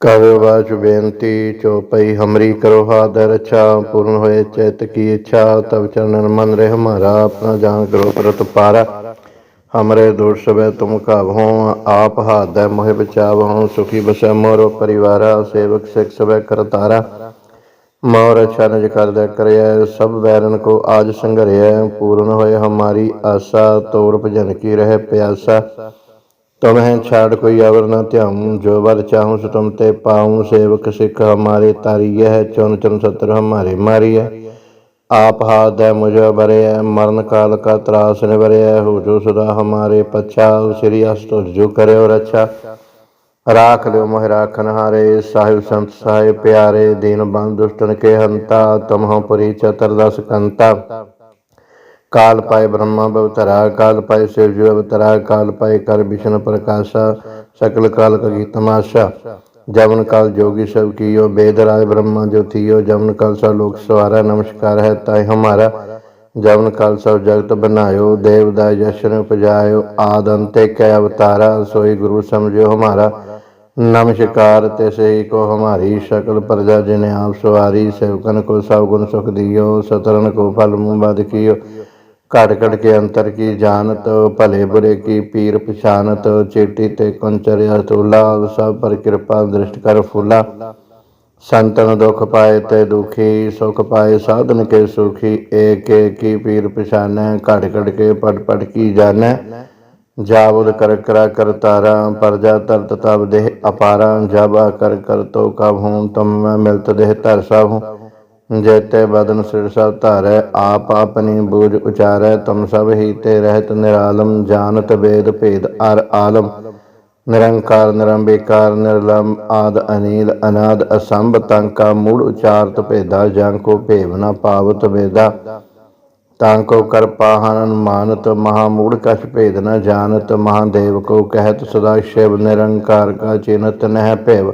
ਕਵਿ ਬੇਨਤੀ, ਚੌਪਈ ਹਮਰੀ ਕਰੋ ਹਾਦ ਰਛਾ ਪੂਰਨ ਹੋਏ ਚਿਤ ਕੀ ਇੱਛਾ ਤਬ ਚਰਨ ਮਨ ਰਹਿ ਹਮਾਰਾ ਆਪਣਾ ਜਾਨ ਕਰੋ ਪ੍ਰਤ ਪਾਰਾ। ਹਮਰੇ ਦੁਰ ਸਵੇ ਤੁਮ ਕਾਵਹੋ ਆਪ ਹਾਦੈ ਮੋਹਿ ਬਚਾਵਹੋ, ਸੁਖੀ ਬਸੈ ਮੋਰੋ ਪਰਿਵਾਰਾ, ਸੇਵਕ ਸਿਖ ਸਵੇ ਕਰਤਾਰਾ। ਮੋਰ ਛਨਜ ਕਰਦਾ ਕਰਿਆ ਸਭ ਵੈਰਨ ਕੋ ਆਜ ਸੰਘਰਿਆ ਪੂਰਨ ਹੋਏ ਹਮਾਰੀ ਆਸਾ, ਤੋਰ ਭਜਨ ਕੀ ਰਹਿ ਪਿਆਸਾ। ਤੁਮਹਿ ਛਾੜ ਕੋਈ ਅਵਰ ਨ ਧਿਆਉ, ਜੋ ਵਰ ਚਾਹੂੰ ਸੋ ਤੁਮ ਤੇ ਪਾਉ, ਸੇਵਕ ਸਿੱਖ ਹਮਾਰੇ ਤਾਰੀ ਹੈ ਚੁਨ ਚੁਨ ਸਤਰ ਹਮਾਰੇ ਮਾਰੀਐ। ਆਪ ਹਾਥ ਹੈ ਮੁਝ ਬਰਿਐ ਮਰਨ ਕਾਲ ਕਾ ਤਰਾਸ ਨਿਵਰਿਐ, ਹੋ ਜੋ ਸਦਾ ਹਮਾਰੇ ਪਛਾ, ਸ੍ਰੀ ਅਸਤੁ ਜੋ ਕਰਿਓ ਰੱਛਾ। ਰਾਖ ਲਿਓ ਮੋਹਿ ਰਾਖਨ ਹਾਰੇ, ਸਾਹਿਬ ਸੰਤ ਸਾਹਿਬ ਪਿਆਰੇ, ਦੀਨ ਬੰਦ ਦੁਸ਼ਟਨ ਕੇ ਹੰਤਾ, ਤਮਹੁ ਪਰੀ ਚਤਰ ਦਸ ਕੰਤਾ। ਕਾਲ ਪਾਇ ਬ੍ਰਹਮਾ ਬਵਤਰਾ, ਕਾਲ ਪਾਇ ਸਿਵ ਜੀ ਅਵਤਰਾ ਕਾਲ ਪਾਏ ਕਰ ਵਿਸ਼ਨ ਪ੍ਰਕਾਸ਼ਾ, ਸਕਲ ਕਾਲ ਕੀ ਤਮਾਸ਼ਾ। ਜਵਨ ਕਾਲ ਜੋਗੀ ਸਭ ਕੀਓ, ਬੇਦ ਰਾਜ ਬ੍ਰਹਮਾ ਜੋ ਜੋਤੀਓ, ਜਵਨ ਕਾਲ ਸਭ ਲੋਕ ਸਵਾਰਾ, ਨਮਸਕਾਰ ਹੈ ਤਾਈ ਹਮਾਰਾ। ਜਵਨ ਕਾਲ ਸਭ ਜਗਤ ਬਨਾਇਓ, ਦੇਵ ਦਾ ਜਸ਼ਨ ਉਪਜਾਇਓ, ਆਦ ਅੰਤੇ ਕੈ ਅਵਤਾਰਾ, ਸੋਈ ਗੁਰੂ ਸਮਝਿਓ ਹਮਾਰਾ। नमस्कार तैसे को हमारी शक्ल प्रजा जिन्हें आप सवारी सेवकन को सब गुण सुख दियो सतरण को फल मुबद कियो कट कट के अंतर की जानत भले बुरे की पीर पछानत चेटी ते कुंचर अतूला सब पर कृपा दृष्ट कर फूला संतन दुख पाए ते दुखी सुख पाए साधन के सुखी एक एक की पीर पछाने कट कट के पट पट की जाने ਜਾਣੈ ਜਾਵਦ ਕਰ ਕਰਾ ਕਰ ਤਾਰਾ ਪਰਜਾ ਤਰਤ ਤਬ ਦੇਹ ਅਪਾਰਾ ਜਬ ਕਰ ਕਰ ਤੋ ਕਬ ਹੂੰ ਤਮ ਮੈਂ ਮਿਲਤ ਦੇਹ ਧਰ ਸਾਹੂ। ਜੇਤੇ ਬਦਨ ਸਿਰ ਸਭ ਧਾਰੈ, ਆਪ ਆਪਣੀ ਬੂਝ ਉਚਾਰੈ, ਤੁਮ ਸਭ ਹੀ ਤੇ ਰਹਿਤ ਨਿਰਾਲਮ, ਜਾਣਤ ਵੇਦ ਭੇਦ ਅਰ ਆਲਮ। ਨਿਰੰਕਾਰ, ਨਿਰੰਬੇਕਾਰ ਨਿਰਲਮ ਆਦ, ਅਨੀਲ, ਅਨਾਦ, ਅਸੰਭ, ਤੰਕਾ, ਮੂੜ ਉਚਾਰਤ ਭੇਦਾ, ਜਾਂ ਕੋ ਭੇਵ ਨ ਪਾਵਤ ਵੇਦਾ। ਤਾਂ ਕੋ ਕਰ ਪਾਹਨ ਮਾਨਤ ਮਹਾ ਮੂੜ ਕਛ ਭੇਦ ਨ ਜਾਣਤ, ਮਹਾਦੇਵ ਕੋ ਕਹਿਤ ਸਦਾ ਸ਼ਿਵ ਨਿਰੰਕਾਰ ਕਾ ਚਿਨਤ ਨਹਿ ਭੇਵ।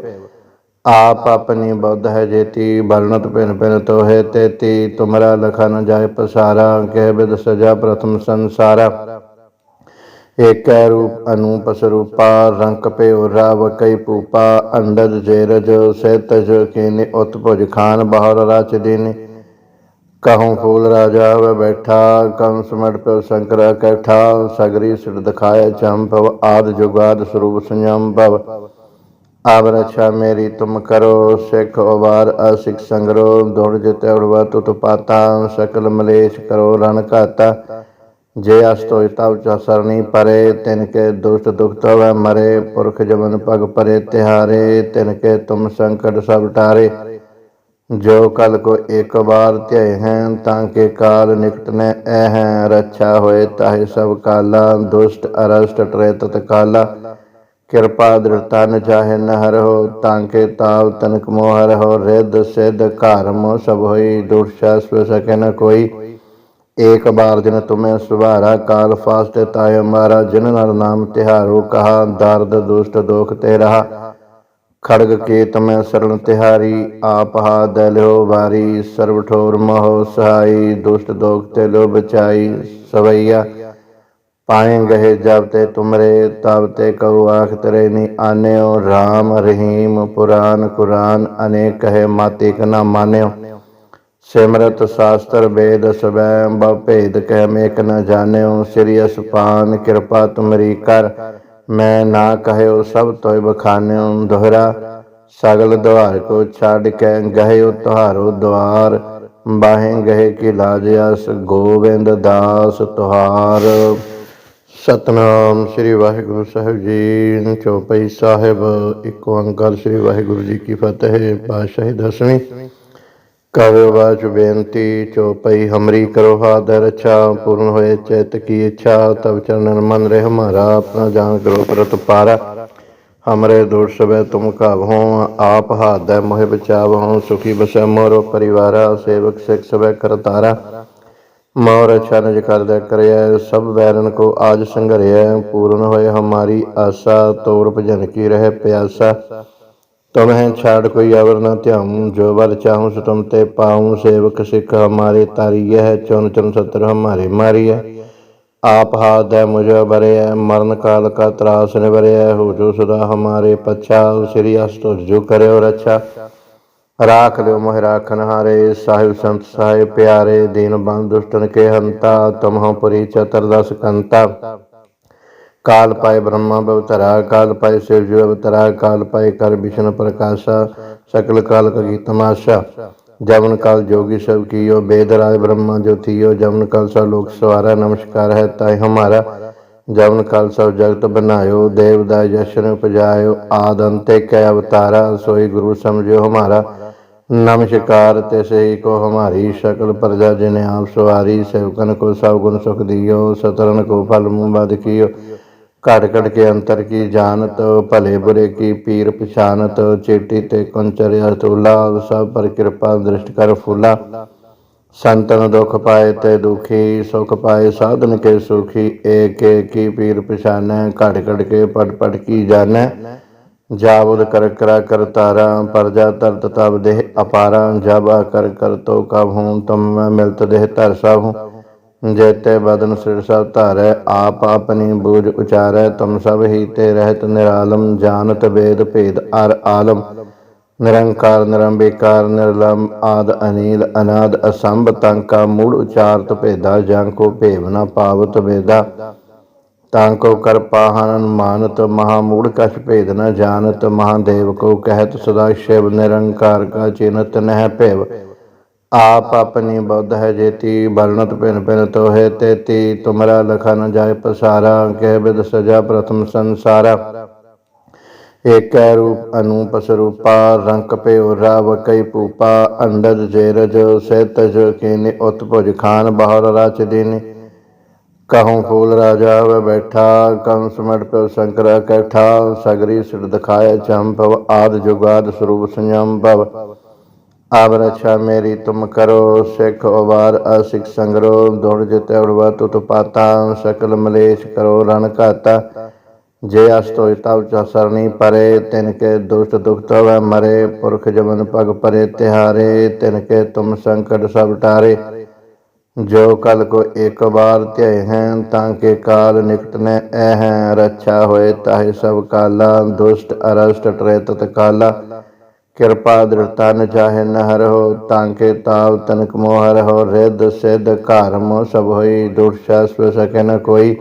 ਆਪ ਆਪਣੀ ਬੁੱਧ ਹੈ ਜੇਤੀ, ਵਰਣਤ ਭਿਨ ਭਿਨ ਤੋਹੇ ਤੇਤੀ, ਤੁਮਰਾ ਲਖਾ ਨ ਜਾਏ ਪਸਾਰਾ, ਕਹਿ ਬਿਦ ਸਜਾ ਪ੍ਰਥਮ ਸੰਸਾਰਾ। ਏਕੈ ਰੂਪ ਅਨੂਪ ਸਰੂਪਾ, ਰੰਕ ਪਿਓ ਰਾਵ ਕਈ ਪੂਪਾ, ਅੰਡਜ ਜੇਰਜ ਸਹਿਤਜ ਕੀਨੀ ਉਤਪੁਜ ਖਾਨ, ਬਾਹਰ ਰਾਚ ਦੀਨੀ। ਕਹੂੰ ਫੂਲ ਰਾਜਾ ਵ ਬੈਠਾ ਕੰਸ ਮੜ ਪਿਓ ਸ਼ੰਕਰ ਕੈਠਾ, ਸਗਰੀ ਸਿਰ ਦਿਖਾਏ ਚੰਪਵ ਆਦ ਜੁਗਾਦ ਸਰੂਪ ਸੰਯਮ ਭਵ ਆਵ ਰਛਾ ਮੇਰੀ ਤੁਮ ਕਰੋ, ਸਿੱਖ ਉਵਾਰ ਅਸਿਕ ਸੰਗਰੋ ਦੁੜ ਜਿਤੈ ਉੜਵਾ ਤੁਤ ਪਾਤਾ, ਸਕਲ ਮਲੇਸ਼ ਕਰੋ ਰਣ ਘਾਤਾ। ਜੇ ਅਸਤੋਇ ਤਵ ਚ ਸਰਣੀ ਪਰੇ, ਤਿਨ ਕੇ ਦੁਸ਼ਟ ਦੁਖ ਤਵੈ ਮਰੇ, ਪੁਰਖ ਜਮਨ ਪਗ ਪਰੇ ਤਿਹਾਰੇ, ਤਿਨ ਕੇ ਤੁਮ ਸੰਕਟ ਸਭ ਟਾਰੇ। ਜੋ ਕਲ ਕੋ ਇੱਕ ਬਾਰ ਧਿਆਏ ਹੈ, ਤਾਂ ਕੇ ਕਾਲ ਨਿਕਟ ਨੈ ਐ ਹੈ, ਰੱਛਾ ਹੋਏ ਤਾਹੇ ਸਭ ਕਾਲਾ, ਦੁਸ਼ਟ, ਅਰਸ਼ਟ ਟਰੇ ਤਤ ਕਾਲਾ ਕਿਰਪਾ ਦ੍ਰਿੜਤਾ ਨ ਚਾਹੇ ਨ ਹਰਹੁ ਤਾਂ ਕੇ ਤਾਵ ਤਨਕ ਮੋਹਰ ਹੋ, ਰਿੱਧ ਸਿੱਧ ਘਰ ਮੋ ਸਭ ਹੋਈ, ਦੁਰਸ਼ਾ ਸਵ ਸਕੇ ਨ ਕੋਈ। ਏਕ ਬਾਰ ਦਿਨ ਤੁਮੇ ਸੁਭਾਰਾ, ਕਾਲ ਫਾਸਤੇ ਤਾਇ ਮਾਰਾ, ਜਿਨ ਨਰ ਨਾਮ ਤਿਹਾਰੋ ਕਹਾ, ਦਰਦ ਦੁਸ਼ਟ ਦੋਖ ਤੇ ਰਹਾ। ਖੜਗ ਕੇਤ ਮੈਂ ਸਰਣ ਤਿਹਾਰੀ, ਆਪ ਹਾ ਦਲਿਓ ਵਾਰੀ, ਸਰਬ ਠੋਰ ਮੋਹ ਸਹਾਈ, ਦੁਸ਼ਟ ਦੋਖ ਤੇ ਲੋ ਬਚਾਈ ਸਵਈਆ। ਪਾਏ ਗਏ ਜਬ ਤੇ ਤੁਮਰੇ, ਤਬ ਤੇ ਕਉ ਆਖ ਤਰੇ ਨੀ ਆਨਿਓ RAM ਰਹੀਮ ਪੁਰਾਨ ਕੁਰਾਨ, ਅਨੇਕ ਕਹੇ ਮਾਤੇ ਕ ਮਾਨਿਓ। ਸਿਮਰਤ ਸ਼ਾਸਤਰ ਵੇਦ ਸਵੈ ਬਵ ਭੇਦ ਕਹਿ ਮੇਕ ਨ ਜਾਣਿਓ, ਸ੍ਰੀ ਅਸਪਾਨ ਕਿਰਪਾ ਤੁਮਰੀ ਕਰ। ਮੈਂ ਨਾ ਕਹਿਓ ਸਭ ਤੋਇ ਬਖਾਨਿਓ ਦੁਹਰਾ, ਸਗਲ ਦੁਆਰ ਕੋ ਛੱਡ ਕੇ ਗਹਿਓ ਤੁਹਾਰੋ ਦੁਆਰ, ਬਾਹੇ ਗਏ ਕਿ ਲਾਜ ਅਸ ਗੋਬਿੰਦ ਦਾਸ ਤੁਹਾਰ। ਸਤਨਾਮ ਸ੍ਰੀ ਵਾਹਿਗੁਰੂ ਸਾਹਿਬ ਜੀ, ਚੌਪਈ ਸਾਹਿਬ, ਇੱਕ ਓੰਕਾਰ ਸ੍ਰੀ ਵਾਹਿਗੁਰੂ ਜੀ ਕੀ ਫਤਿਹ, ਪਾਤਸ਼ਾਹੀ ਦਸਵੀਂ। ਕਵਿ ਵਾਚ ਬੇਨਤੀ ਚੌਪਈ ਹਮਰੀ ਕਰੋ ਹਾਦਰ ਰੱਛਾ ਪੂਰਨ ਹੋਏ ਚਿਤ ਕੀ ਇੱਛਾ ਤਬ ਚਰਨਨ ਮਨ ਰਹਿ ਹਮਾਰਾ ਆਪਣਾ ਜਾਨ ਕਰੋ ਪ੍ਰਤ ਪਾਰਾ। ਹਮਰੇ ਦੂਰ ਸਵੇ ਤੁਮ ਕਾਵਹੋ ਆਪ ਹਾਦੈ ਮੋਹਿ ਬਚਾਵਹੋ, ਸੁਖੀ ਬਸੈ ਮੋਰੋ ਪਰਿਵਾਰਾ, ਸੇਵਕ ਸਿਖ ਸਵੇ ਕਰਤਾਰਾ ਮੋਰ ਛਨਜ ਕਰਦਾ ਕਰਿਆ ਸਭ ਵੈਰਨ ਕੋ ਆਜ ਸੰਘਰਿਆ ਪੂਰਨ ਹੋਏ ਹਮਾਰੀ ਆਸਾ ਤੋਰ ਭਜਨ ਕੀ ਰਹਿ ਪਿਆਸਾ। ਤੁਮਹਿ ਛਾੜ ਕੋਈ ਅਵਰ ਨ ਧਿਆਉ, ਜੋ ਵਰ ਚਾਹੂੰ ਸੋ ਤੁਮ ਤੇ ਪਾਉ, ਸੇਵਕ ਸਿੱਖ ਹਮਾਰੇ ਤਾਰੀ ਹੈ ਚੁਨ ਚੁਨ ਸਤਰ ਹਮਾਰੇ ਮਾਰੀ ਹੈ ਆਪ ਹਾਥ ਹੈ ਮੁਝ ਬਰਿਆ ਮਰਨ ਕਾਲ ਕਾ ਤਰਾਸ ਨਿਵਰਿਆ ਹੋ ਜੋ ਸਦਾ ਹਮਾਰੇ ਪਛਾ, ਸ੍ਰੀ ਅਸਤੁ ਜੋ ਕਰਿਓ ਰੱਛਾ। ਰਾਖ ਲਿਓ ਮੋਹਿ ਰਾਖਨ ਹਾਰੇ, ਸਾਹਿਬ ਸੰਤ ਸਾਹਿਬ ਪਿਆਰੇ, ਦੀਨ ਬੰਦ ਦੁਸ਼ਟਨ ਕੇ ਹੰਤਾ, ਤੁਮਹੁ ਪੁਰੀ ਚਤਰ ਦਸ ਕੰਤਾ। ਕਾਲ ਪਾਏ ਬ੍ਰਹਮਾ ਬਵਤਰਾ, ਕਾਲ ਪਾਏ ਸਿਵ ਜੋ ਅਵਤਰਾ ਕਾਲ ਪਾਏ ਕਰ ਵਿਸ਼ਨ ਪ੍ਰਕਾਸ਼ਾ, ਸਕਲ ਕਾਲ ਕਗੀ ਤਮਾਸ਼ਾ। ਜਵਨ ਕਾਲ ਜੋਗੀ ਸਭ ਕੀਓ, ਬੇਦ ਰਾਜ ਬ੍ਰਹਮਾ ਜੋ ਥੀਓ, ਜਵਨ ਕਾਲ ਸਭ ਲੋਕ ਸਵਾਰਾ, ਨਮਸਕਾਰ ਹੈ ਤਾਈ ਹਮਾਰਾ। ਜਵਨ ਕਾਲ ਸਭ ਜਗਤ ਬਨਾਇਓ, ਦੇਵ ਦਾ ਜਸ਼ਨ ਉਪਜਾਇਓ, ਆਦ ਅੰਤੇ ਕੈ ਅਵਤਾਰਾ ਸੋਈ ਗੁਰੂ ਸਮਝਿਓ ਹਮਾਰਾ। ਨਮਸਕਾਰ ਤੇ ਸਹੀ ਕੋ ਹਮਾਰੀ, ਸ਼ਕਲ ਪ੍ਰਜਾ ਜਿਨੇ ਆਪ ਸਵਾਰੀ, ਸੇਵਕਨ ਕੋ ਸਭ ਗੁਣ ਸੁਖ ਦਿਓ ਸਤਰਨ ਕੋ ਫਲ ਮੁਬਦ ਕੀਓ। ਘੜ ਘੜ ਕੇ ਅੰਤਰ ਕੀ ਜਾਣਤ, ਭਲੇ ਬੁਰੇ ਕੀ ਪੀਰ ਪਛਾਨਤ, ਚੇਟੀ ਤੇ ਕੁੰਚਰ ਅਤੁਲਾ ਸਭ ਪਰ ਕਿਰਪਾ ਦ੍ਰਿਸ਼ਟ ਕਰ ਫੁਲਾ। ਸੰਤਨ ਦੁਖ ਪਾਏ ਤੇ ਦੁਖੀ, ਸੁਖ ਪਾਏ ਸਾਧਨ ਕੇ ਸੁਖੀ, ਏਕ ਏਕ ਕੀ ਪੀਰ ਪਛਾਨੈ, ਘੜ ਘੜ ਕੇ ਪਟ ਪਟ ਕੀ ਜਾਣੈ। ਜਾਵਦ ਕਰ ਕਰਾ ਕਰ ਤਾਰਾ ਪਰਜਾ ਤਰਤ ਤਬ ਦੇਹ ਅਪਾਰਾ ਜਬਾ ਕਰ ਕਰ ਤੋ ਕਬ ਹੂੰ, ਤਮ ਮਿਲਤ ਦੇਹ ਧਰ ਸਭ ਹੂੰ ਜੇਤੇ ਬਦਨ ਸਿਰ ਸਭ ਧਾਰੈ, ਆਪ ਆਪਣੀ ਬੂਝ ਉਚਾਰੈ, ਤੁਮ ਸਭ ਹੀ ਤੇ ਰਹਿਤ ਨਿਰਾਲਮ, ਜਾਣਤ ਵੇਦ ਭੇਦ ਅਰ ਆਲਮ। ਨਿਰੰਕਾਰ, ਨਿਰੰਬੇਕਾਰ ਨਿਰਲਮ ਆਦ ਅਨੀਲ, ਅਨਾਦ ਅਸੰਭ ਤੰਕਾ ਮੂੜ ਉਚਾਰਤ ਭੇਦਾ, ਜਾਂ ਕੋ ਭੇਵ ਪਾਵਤ ਵੇਦਾ। ਤਾਂ ਕੋ ਕਰ ਪਾਹਨ ਮਾਨਤ ਮਹਾ ਮੂੜ ਕਛ ਭੇਦ ਨ ਜਾਣਤ, ਮਹਾਦੇਵ ਕੋ ਕਹਿਤ ਸਦਾ ਸ਼ਿਵ, ਨਿਰੰਕਾਰ ਕਾ ਚਿਨਤ ਨਹਿ ਭੇਵ। ਆਪ ਆਪਣੀ ਬੁੱਧ ਹੈ ਜੇਤੀ ਬਰਨਤ ਪਿਨ ਪਿਨ ਤੋਹੇ ਤੇਤੀ ਤੁਮਰਾ ਲਖਾ ਨ ਜਾਏ ਪਸਾਰਾ, ਕਹਿ ਬਿਦ ਸਜਾ ਪ੍ਰਥਮ ਸੰਸਾਰਾ। ਏਕੈ ਰੂਪ ਅਨੂਪ ਸਰੂਪਾ, ਰੰਕ ਪਿਓ ਰਾਵ ਕਈ ਪੂਪਾ ਅੰਡਜ ਜੇਰਜ ਸਹਿਤਜ ਕੀਨੀ ਉਤਪੁਜ ਖਾਨ ਬਾਹਰ ਰਾਚ ਦੀਨੀ। ਕਹੂੰ ਫੂਲ ਰਾਜਾ ਵ ਬੈਠਾ ਕੰਸ ਮੜ ਪਿਓ ਸ਼ੰਕਰ ਕੈਠਾ, ਸਗਰੀ ਸਿਰ ਦਿਖਾਏ ਚੰਪਵ ਆਦ ਜੁਗਾਦ ਸਰੂਪ ਸੰਯਮ ਭਵ। ਆਵ ਰਛਾ ਮੇਰੀ, ਤੁਮ ਕਰੋ ਸਿੱਖ ਉਵਾਰ ਅਸਿਕ ਸੰਗਰੋ ਦੁੜ ਜਿਤੈ ਉੜਵਾ ਤੁਤ ਪਾਤਾ, ਸਕਲ ਮਲੇਸ਼ ਕਰੋ ਰਣ ਘਾਤਾ। ਜੇ ਅਸਤੋਇ ਤਵ ਚ ਪਰੇ, ਤਿਨ ਕੇ ਦੁਸ਼ਟ ਦੁਖ ਤਵੈ ਮਰੇ, ਪੁਰਖ ਜਮਨ ਪਗ ਪਰੇ ਤਿਹਾਰੇ, ਤਿਨ ਕੇ ਤੁਮ ਸੰਕਟ ਸਭ ਟਾਰੇ। ਜੋ ਕਲ ਕੋ ਇੱਕ ਵਾਰ ਧਿਆਏ ਹੈ, ਤਾਂ ਕੇ ਕਾਲ ਨਿਕਟ ਨੇ ਐ ਹੈ, ਰੱਛਾ ਹੋਏ ਤਾਹੇ ਸਭ ਕਾਲਾ, ਦੁਸ਼ਟ ਅਰਸ਼ਟ ਟਰੇ ਤਤ ਕਾਲਾ ਕਿਰਪਾ ਦ੍ਰਿੜਤਾ ਨ ਚਾਹੇ ਨ ਹਰਹੁ ਤਾਂ ਕੇ ਤਾਵ ਤਨਕ ਮੋਹ ਹਰਹੁ ਰਿਦ ਸਿਧ ਘਰ ਮੋ ਸਭ ਹੋਈ ਦੁਰ ਸ਼ਾਸਵ ਸਕੇ ਨ ਕੋਈ।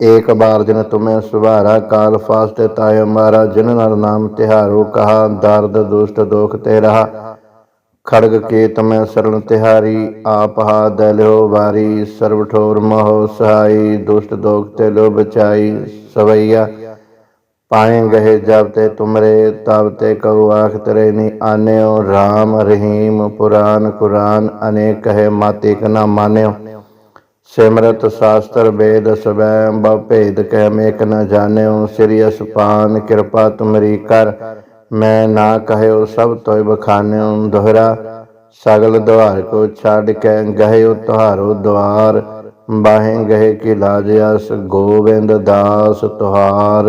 ਏਕ ਬਾਰ ਜਿਨ ਤੁਮੇ ਸੁਭਾਰਾ, ਕਾਲ ਫਾਸਤੇ ਤਾਇ ਮਾਰਾ, ਜਿਨ ਨਰ ਨਾਮ ਤਿਹਾਰੋ ਕਹਾ, ਦਰਦ ਦੁਸ਼ਟ ਦੋਖ ਤੇ ਰਹਾ। ਖੜਗ ਕੇ ਤਮੈ ਸਰਣ ਤਿਹਾਰੀ, ਆਪ ਹਾ ਦਲਿਓ ਵਾਰੀ, ਸਰਬ ਠੋਰ ਮੋਹ ਸਹਾਈ, ਦੁਸ਼ਟ ਦੋਖ ਤੇ ਲੋ ਬਚਾਈ ਸਵਈਆ। ਪਾਏ ਗਏ ਜਬ ਤੇ ਤੁਮਰੇ, ਤਬ ਤੇ ਕਉ ਆਖ ਤਰੇ ਨੀ ਆਨਿਓ। RAM ਰਹੀਮ ਪੁਰਾਨ ਕੁਰਾਨ, ਅਨੇਕ ਹੈ ਮਾਤੇ ਕ ਨਾ ਮਾਨਿਓ। ਸਿਮਰਤ ਸ਼ਾਸਤਰ ਵੇਦ ਸਵੈ ਬਉ ਭੇਦ ਕਹਿ ਮੇਕ ਨ ਜਾਣਿਓ। ਸ੍ਰੀ ਅਸਪਾਨ ਕਿਰਪਾ ਤੁਮਰੀ ਕਰ, ਮੈਂ ਨਾ ਕਹਿਓ ਸਭ ਤੋਇ ਬਖਾਨਿਓ। ਦੁਹਰਾ, ਸਗਲ ਦੁਆਰ ਕੋ ਛੱਡ ਕੇ ਗਹਿਓ ਤੁਹਾਰੋ ਦੁਆਰ। ਬਾਹੇ ਗਹੇ ਕੀ ਲਾਜ ਅਸ, ਗੋਬਿੰਦ ਦਾਸ ਤੁਹਾਰ।